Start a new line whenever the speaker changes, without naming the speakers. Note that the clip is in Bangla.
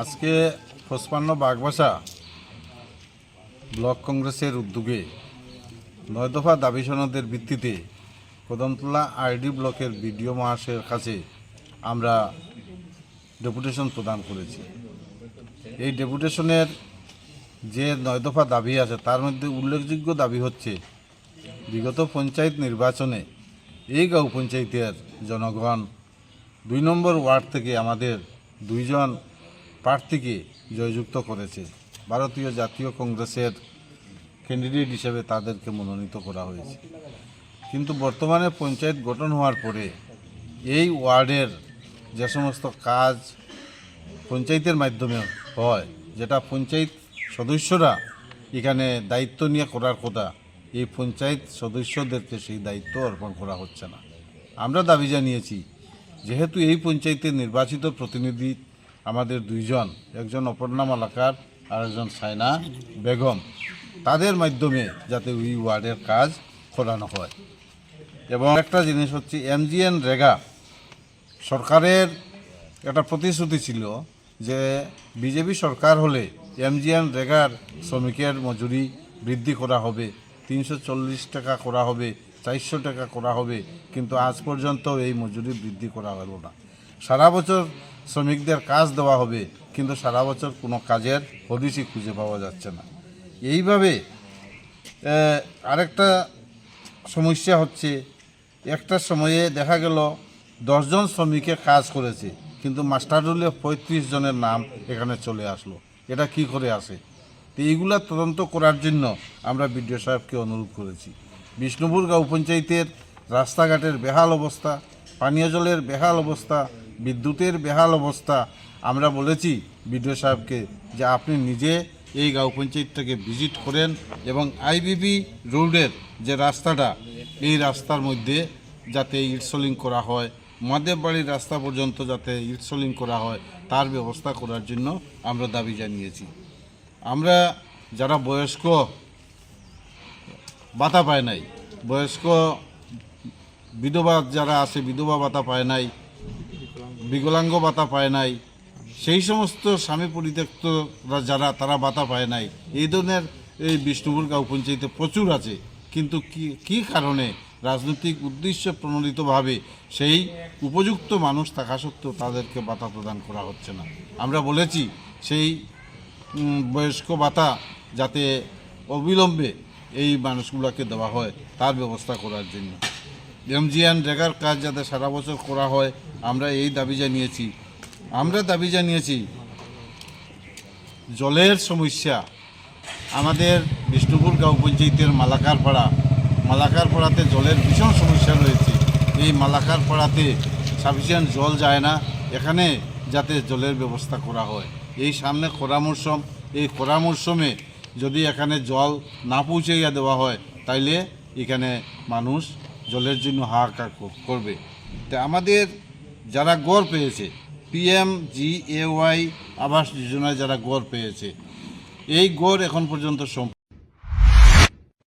আজকে পঁচপান্ন বাগবাসা ব্লক কংগ্রেসের উদ্যোগে নয় দফা দাবি সনদের ভিত্তিতে কদমতলা আরডি ব্লকের বিডিও মহাশয়ের কাছে আমরা ডেপুটেশন প্রদান করেছি। এই ডেপুটেশনের যে নয় দফা দাবি আছে, তার মধ্যে উল্লেখযোগ্য দাবি হচ্ছে, বিগত পঞ্চায়েত নির্বাচনে এই গাঁও পঞ্চায়েতের জনগণ দুই নম্বর ওয়ার্ড থেকে আমাদের দুইজন প্রার্থীকে জয়যুক্ত করেছে। ভারতীয় জাতীয় কংগ্রেসের ক্যান্ডিডেট হিসেবে তাদেরকে মনোনীত করা হয়েছে। কিন্তু বর্তমানে পঞ্চায়েত গঠন হওয়ার পরে এই ওয়ার্ডের যে সমস্ত কাজ পঞ্চায়েতের মাধ্যমে হয়, যেটা পঞ্চায়েত সদস্যরা এখানে দায়িত্ব নিয়ে করার কথা, এই পঞ্চায়েত সদস্যদেরকে সেই দায়িত্ব অর্পণ করা হচ্ছে না। আমরা দাবি জানিয়েছি, যেহেতু এই পঞ্চায়েতের নির্বাচিত প্রতিনিধি আমাদের দুইজন, একজন অপর্ণা মালাকার আর একজন সাইনা বেগম। তাদের মাধ্যমে যাতে ওই ওয়ার্ডের কাজ করানো হয়। এবং একটা জিনিস হচ্ছে এমজিএন রেগা সরকারের একটা প্রতিশ্রুতি ছিল যে বিজেপি সরকার হলে এমজিএন রেগার শ্রমিকের মজুরি বৃদ্ধি করা হবে, তিনশো চল্লিশ টাকা করা হবে, চারশো টাকা করা হবে, কিন্তু আজ পর্যন্ত এই মজুরি বৃদ্ধি করা হলো না। সারা বছর শ্রমিকদের কাজ দেওয়া হবে, কিন্তু সারা বছর কোনো কাজের হদিশই খুঁজে পাওয়া যাচ্ছে না। এইভাবে আরেকটা সমস্যা হচ্ছে, একটা সময়ে দেখা গেল দশজন শ্রমিকে কাজ করেছে, কিন্তু মাস্টারুলে পঁয়ত্রিশ জনের নাম এখানে চলে আসলো। এটা কি করে আসে? তো এইগুলা তদন্ত করার জন্য আমরা বিডিও সাহেবকে অনুরোধ করেছি। বিষ্ণুপুর গাঁও পঞ্চায়েতের রাস্তাঘাটের বেহাল অবস্থা, পানীয় জলের বেহাল অবস্থা বিদ্যুতের বেহাল অবস্থা। আমরা বলেছি বিডিও সাহেবকে যে আপনি নিজে এই গাঁও পঞ্চায়েতটাকে ভিজিট করেন এবং আইবিবি রোডের যে রাস্তাটা, এই রাস্তার মধ্যে যাতে ইটসলিং করা হয় মহাদেব বাড়ির রাস্তা পর্যন্ত যাতে ইটসলিং করা হয়, তার ব্যবস্থা করার জন্য আমরা দাবি জানিয়েছি। আমরা যারা বয়স্ক ভাতা পায় নাই। বয়স্ক, বিধবা যারা আছে, বিধবা ভাতা পায় নাই। বিকলাঙ্গ ভাতা পায় নাই। সেই সমস্ত স্বামী পরিত্যক্তরা যারা, তারা ভাতা পায় নাই। এই ধরনের এই বিষ্ণুপুর গাঁও পঞ্চায়েতে প্রচুর আছে। কিন্তু কি, কী কারণে রাজনৈতিক উদ্দেশ্য প্রণোদিতভাবে সেই উপযুক্ত মানুষ থাকা সত্ত্বেও তাদেরকে ভাতা প্রদান করা হচ্ছে না? আমরা বলেছি, সেই বয়স্ক ভাতা যাতে অবিলম্বে এই মানুষগুলোকে দেওয়া হয়, তার ব্যবস্থা করার জন্য। এমজিএন রেগার কাজ যাতে সারা বছর করা হয়, আমরা এই দাবি জানিয়েছি। আমরা দাবি জানিয়েছি, জলের সমস্যা। আমাদের বিষ্ণুপুর গাঁও পঞ্চায়েতের মালাকার পাড়া মালাকার পাড়াতে জলের ভীষণ সমস্যা রয়েছে। এই মালাকার পাড়াতে সাফিসিয়েন্ট জল যায় না, এখানে যাতে জলের ব্যবস্থা করা হয়। এই সামনে খরা মরশুম, এই খরা মরশুমে যদি এখানে জল না পৌঁছাইয়া দেওয়া হয়, তাইলে এখানে মানুষ জলের জন্য হাহাকার করবে। তা আমাদের যারা গড় পেয়েছে পিএম জি এ ওয়াই আবাস যোজনায় যারা গড় পেয়েছে, এই গড় এখন পর্যন্ত